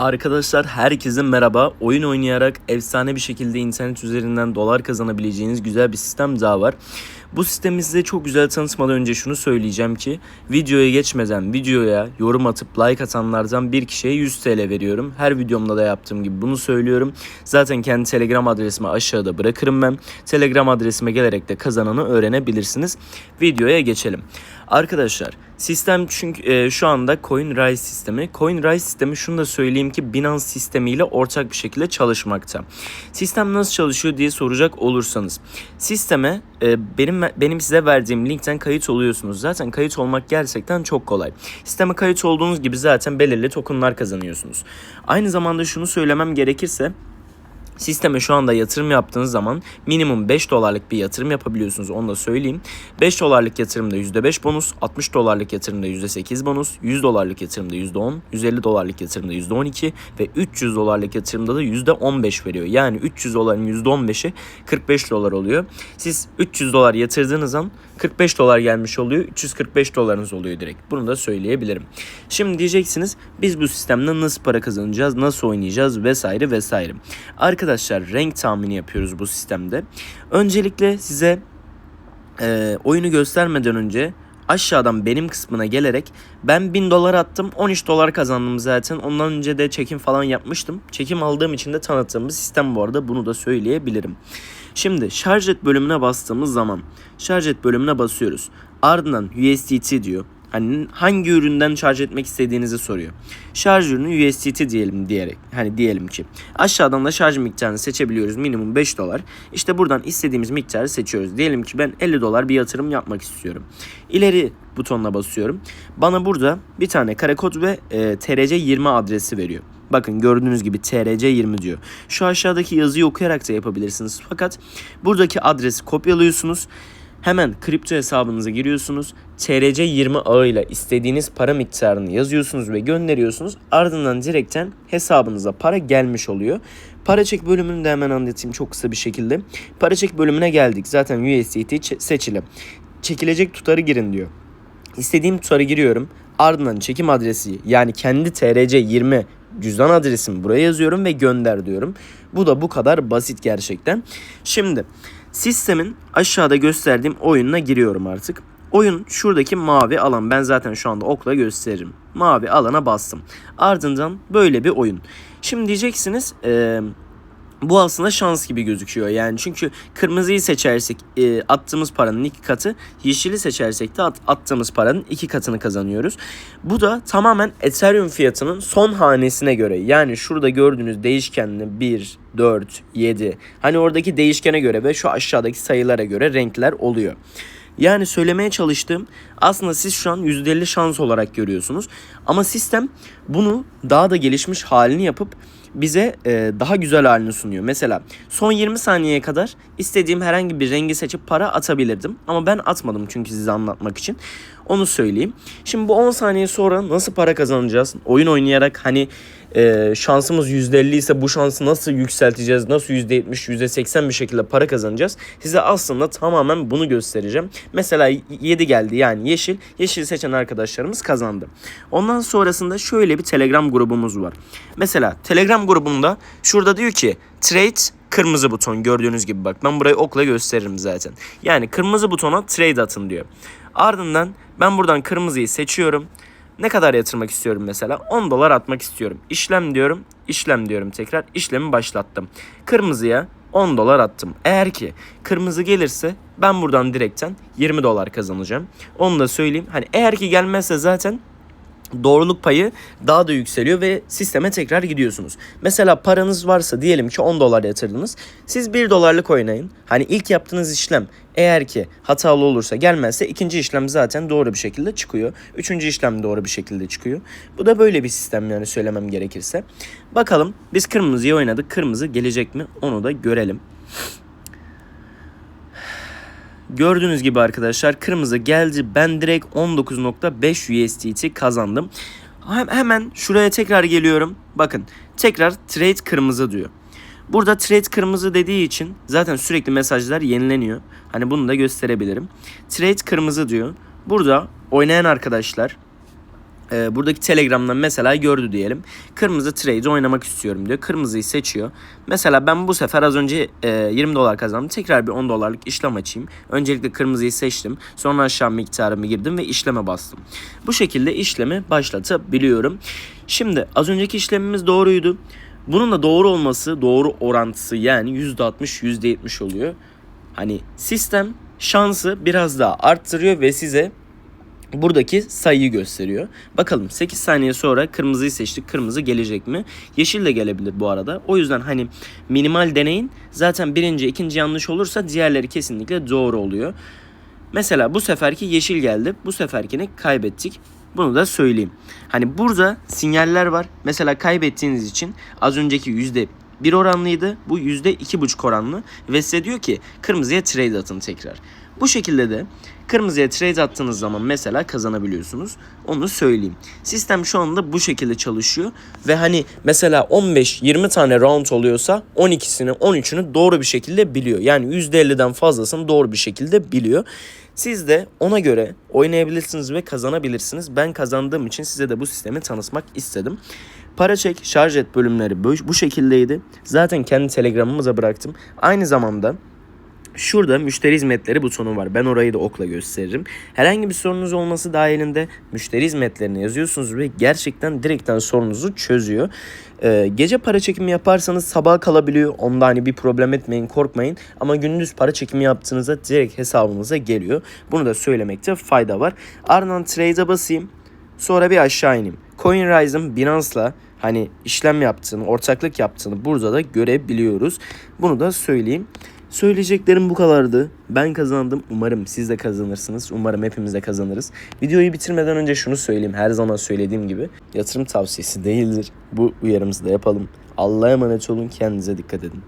Arkadaşlar herkese merhaba. Oyun oynayarak efsane bir şekilde internet üzerinden dolar kazanabileceğiniz güzel bir sistem daha var. Bu sistemi çok güzel tanıtmadan önce şunu söyleyeceğim ki videoya geçmeden videoya yorum atıp like atanlardan bir kişiye 100 TL veriyorum. Her videomda da yaptığım gibi bunu söylüyorum. Zaten kendi telegram adresimi aşağıda bırakırım ben. Telegram adresime gelerek de kazananı öğrenebilirsiniz. Videoya geçelim. Arkadaşlar sistem çünkü e, şu anda CoinRise sistemi. CoinRise sistemi şunu da söyleyeyim ki Binance sistemiyle ortak bir şekilde çalışmakta. Sistem nasıl çalışıyor diye soracak olursanız. Sisteme e, benim benim size verdiğim linkten kayıt oluyorsunuz. Zaten kayıt olmak gerçekten çok kolay. Sisteme kayıt olduğunuz gibi zaten belirli tokenlar kazanıyorsunuz. Aynı zamanda şunu söylemem gerekirse Sisteme şu anda yatırım yaptığınız zaman minimum 5 dolarlık bir yatırım yapabiliyorsunuz onu da söyleyeyim. 5 dolarlık yatırımda %5 bonus, 60 dolarlık yatırımda %8 bonus, 100 dolarlık yatırımda %10, 150 dolarlık yatırımda %12 ve 300 dolarlık yatırımda da %15 veriyor. Yani 300 doların %15'i 45 dolar oluyor. Siz 300 dolar yatırdığınız an 45 dolar gelmiş oluyor. 345 dolarınız oluyor direkt. Bunu da söyleyebilirim. Şimdi diyeceksiniz biz bu sistemden nasıl para kazanacağız, nasıl oynayacağız vesaire vesaire. Arkadaşlar renk tahmini yapıyoruz bu sistemde. Öncelikle size e, oyunu göstermeden önce aşağıdan benim kısmına gelerek ben 1000 dolar attım 13 dolar kazandım zaten. Ondan önce de çekim falan yapmıştım. Çekim aldığım için de tanıttığım bir sistem bu arada bunu da söyleyebilirim. Şimdi şarj et bölümüne bastığımız zaman şarj et bölümüne basıyoruz. Ardından USDT diyor. Hani hangi üründen şarj etmek istediğinizi soruyor. Şarj ürünü USDT diyelim diyerek hani diyelim ki aşağıdan da şarj miktarını seçebiliyoruz minimum 5 dolar. İşte buradan istediğimiz miktarı seçiyoruz. Diyelim ki ben 50 dolar bir yatırım yapmak istiyorum. İleri butonuna basıyorum. Bana burada bir tane kare kod ve e, TRC20 adresi veriyor. Bakın gördüğünüz gibi TRC20 diyor. Şu aşağıdaki yazıyı okuyarak da yapabilirsiniz. Fakat buradaki adresi kopyalıyorsunuz. Hemen kripto hesabınıza giriyorsunuz. TRC20 ağıyla istediğiniz para miktarını yazıyorsunuz ve gönderiyorsunuz. Ardından direkten hesabınıza para gelmiş oluyor. Para çek bölümünü de hemen anlatayım çok kısa bir şekilde. Para çek bölümüne geldik. Zaten USDT seçili. Çekilecek tutarı girin diyor. İstediğim tutarı giriyorum. Ardından çekim adresi yani kendi TRC20 cüzdan adresimi buraya yazıyorum ve gönder diyorum. Bu da bu kadar basit gerçekten. Şimdi sistemin aşağıda gösterdiğim oyununa giriyorum artık. Oyun şuradaki mavi alan. Ben zaten şu anda okla gösteririm. Mavi alana bastım. Ardından böyle bir oyun. Şimdi diyeceksiniz... Ee, bu aslında şans gibi gözüküyor yani çünkü kırmızıyı seçersek e, attığımız paranın iki katı yeşili seçersek de at, attığımız paranın iki katını kazanıyoruz. Bu da tamamen Ethereum fiyatının son hanesine göre yani şurada gördüğünüz değişkenli 1, 4, 7 hani oradaki değişkene göre ve şu aşağıdaki sayılara göre renkler oluyor. Yani söylemeye çalıştığım aslında siz şu an %50 şans olarak görüyorsunuz. Ama sistem bunu daha da gelişmiş halini yapıp bize e, daha güzel halini sunuyor. Mesela son 20 saniyeye kadar istediğim herhangi bir rengi seçip para atabilirdim. Ama ben atmadım çünkü size anlatmak için. Onu söyleyeyim. Şimdi bu 10 saniye sonra nasıl para kazanacağız? Oyun oynayarak hani e, şansımız %50 ise bu şansı nasıl yükselteceğiz? Nasıl %70, %80 bir şekilde para kazanacağız? Size aslında tamamen bunu göstereceğim. Mesela 7 geldi yani yeşil. Yeşil seçen arkadaşlarımız kazandı. Ondan sonrasında şöyle bir Telegram grubumuz var. Mesela Telegram grubunda şurada diyor ki trade kırmızı buton gördüğünüz gibi bak ben burayı okla gösteririm zaten. Yani kırmızı butona trade atın diyor. Ardından ben buradan kırmızıyı seçiyorum. Ne kadar yatırmak istiyorum mesela? 10 dolar atmak istiyorum. İşlem diyorum. işlem diyorum tekrar. İşlemi başlattım. Kırmızıya 10 dolar attım. Eğer ki kırmızı gelirse ben buradan direkten 20 dolar kazanacağım. Onu da söyleyeyim. Hani eğer ki gelmezse zaten doğruluk payı daha da yükseliyor ve sisteme tekrar gidiyorsunuz. Mesela paranız varsa diyelim ki 10 dolar yatırdınız. Siz 1 dolarlık oynayın. Hani ilk yaptığınız işlem eğer ki hatalı olursa gelmezse ikinci işlem zaten doğru bir şekilde çıkıyor. Üçüncü işlem doğru bir şekilde çıkıyor. Bu da böyle bir sistem yani söylemem gerekirse. Bakalım biz kırmızıyı oynadık. Kırmızı gelecek mi onu da görelim. Gördüğünüz gibi arkadaşlar kırmızı geldi. Ben direkt 19.5 USDT kazandım. Hemen şuraya tekrar geliyorum. Bakın tekrar trade kırmızı diyor. Burada trade kırmızı dediği için zaten sürekli mesajlar yenileniyor. Hani bunu da gösterebilirim. Trade kırmızı diyor. Burada oynayan arkadaşlar e, buradaki Telegram'dan mesela gördü diyelim. Kırmızı trade oynamak istiyorum diyor. Kırmızıyı seçiyor. Mesela ben bu sefer az önce e, 20 dolar kazandım. Tekrar bir 10 dolarlık işlem açayım. Öncelikle kırmızıyı seçtim. Sonra aşağı miktarımı girdim ve işleme bastım. Bu şekilde işlemi başlatabiliyorum. Şimdi az önceki işlemimiz doğruydu. Bunun da doğru olması doğru orantısı yani %60 %70 oluyor. Hani sistem şansı biraz daha arttırıyor ve size buradaki sayıyı gösteriyor. Bakalım 8 saniye sonra kırmızıyı seçtik. Kırmızı gelecek mi? Yeşil de gelebilir bu arada. O yüzden hani minimal deneyin. Zaten birinci, ikinci yanlış olursa diğerleri kesinlikle doğru oluyor. Mesela bu seferki yeşil geldi. Bu seferkini kaybettik. Bunu da söyleyeyim. Hani burada sinyaller var. Mesela kaybettiğiniz için az önceki yüzde bir oranlıydı. Bu yüzde iki buçuk oranlı. Ve size diyor ki kırmızıya trade atın tekrar. Bu şekilde de kırmızıya trade attığınız zaman mesela kazanabiliyorsunuz. Onu söyleyeyim. Sistem şu anda bu şekilde çalışıyor. Ve hani mesela 15-20 tane round oluyorsa 12'sini 13'ünü doğru bir şekilde biliyor. Yani %50'den fazlasını doğru bir şekilde biliyor. Siz de ona göre oynayabilirsiniz ve kazanabilirsiniz. Ben kazandığım için size de bu sistemi tanıtmak istedim. Para çek, şarj et bölümleri bu, şekildeydi. Zaten kendi telegramımıza bıraktım. Aynı zamanda Şurada müşteri hizmetleri butonu var. Ben orayı da okla gösteririm. Herhangi bir sorunuz olması dahilinde müşteri hizmetlerini yazıyorsunuz ve gerçekten direkten sorunuzu çözüyor. Ee, gece para çekimi yaparsanız sabaha kalabiliyor. Onda hani bir problem etmeyin, korkmayın. Ama gündüz para çekimi yaptığınızda direkt hesabınıza geliyor. Bunu da söylemekte fayda var. Ardından trade'e basayım. Sonra bir aşağı ineyim. CoinRise'ın Binance'la hani işlem yaptığını, ortaklık yaptığını burada da görebiliyoruz. Bunu da söyleyeyim. Söyleyeceklerim bu kadardı. Ben kazandım. Umarım siz de kazanırsınız. Umarım hepimiz de kazanırız. Videoyu bitirmeden önce şunu söyleyeyim. Her zaman söylediğim gibi yatırım tavsiyesi değildir. Bu uyarımızı da yapalım. Allah'a emanet olun. Kendinize dikkat edin.